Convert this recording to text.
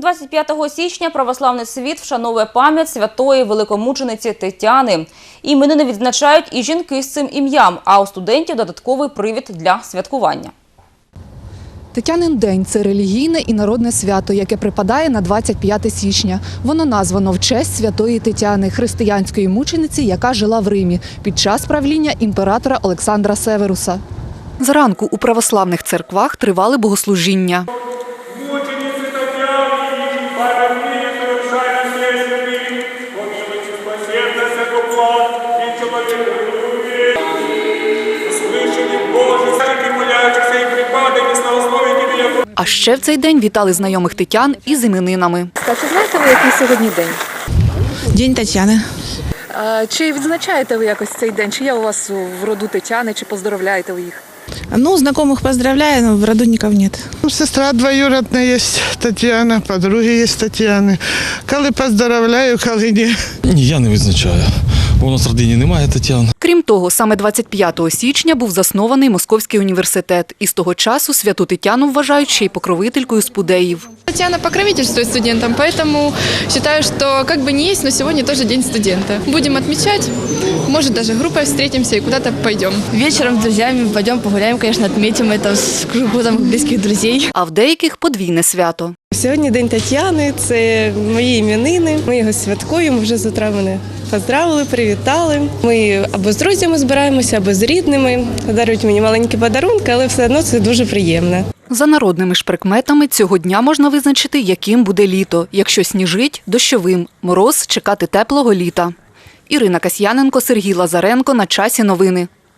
25 січня православний світ вшановує пам'ять святої великомучениці Тетяни. Іменини відзначають і жінки з цим ім'ям, а у студентів додатковий привід для святкування. Тетянин день це релігійне і народне свято, яке припадає на 25 січня. Воно названо в честь святої Тетяни, християнської мучениці, яка жила в Римі під час правління імператора Олександра Северуса. Зранку у православних церквах тривали богослужіння. А ще в цей день вітали знайомих тетян із іменинами. Чи знаєте ви, який сьогодні день? День Тетяни. Чи відзначаєте ви якось цей день? Чи є у вас в роду Тетяни, чи поздоровляєте ви їх? Ну, знакомых поздравляю, но в роду никого нет. Ну, Сестра двоюродная есть Тетяна, подруги есть Тетяни. Коли поздоровляю, коли ні. Ні, я не відзначаю Бо у нас в родині немає Тетян. Крім того, саме 25 січня був заснований Московський університет. І з того часу святу Тетяну вважають ще й покровителькою спудеїв. Татьяна покровительствует студентам, поэтому считаю, что как бы не есть, но сегодня тоже день студента. Будем отмечать, может даже группой встретимся и куда-то пойдем. Вечером с друзьями пойдем погуляем, конечно, отметим это с кругу там, близких друзей. А в деяких подвійне свято. Сьогодні День Тетяни, це мої іменини. Ми його святкуємо. Вже з мене поздравили, привітали. Ми або з друзями збираємося, або з рідними. Дарують мені маленькі подарунки, але все одно це дуже приємно. За народними ж прикметами цього дня можна визначити, яким буде літо. Якщо сніжить – дощовим, мороз – чекати теплого літа. Ірина Касьяненко, Сергій Лазаренко. На часі новини.